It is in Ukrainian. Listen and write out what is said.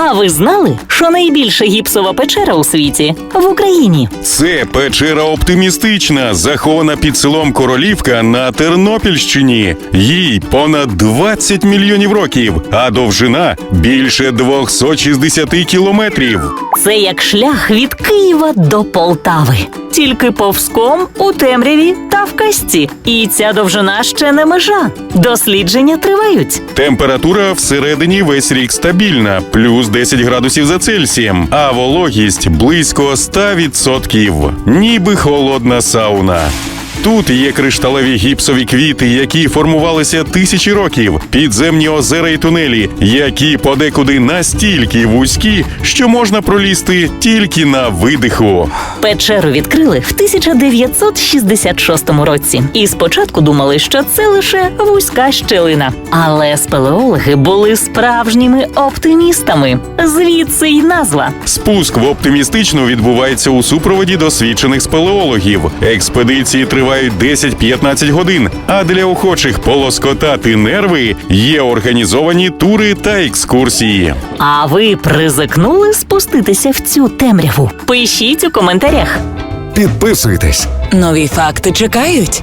А ви знали, що найбільша гіпсова печера у світі в Україні? Це печера оптимістична, захована під селом Королівка на Тернопільщині. Їй понад 20 мільйонів років, а довжина більше 260 кілометрів. Це як шлях від Києва до Полтави. Тільки повзком у темряві та в касті. І ця довжина ще не межа. Дослідження тривають. Температура всередині весь рік стабільна, плюс 10 градусів за Цельсієм, а вологість близько 100%. Ніби холодна сауна. Тут є кришталеві гіпсові квіти, які формувалися тисячі років, підземні озера і тунелі, які подекуди настільки вузькі, що можна пролізти тільки на видиху. Печеру відкрили в 1966 році. І спочатку думали, що це лише вузька щелина. Але спелеологи були справжніми оптимістами. Звідси й назва. Спуск в оптимістичну відбувається у супроводі досвідчених спелеологів. Експедиції тривають 10-15 годин. А для охочих полоскотати нерви є організовані тури та екскурсії. А ви призикнули спуститися в цю темряву? Пишіть у коментарях. Підписуйтесь. Нові факти чекають.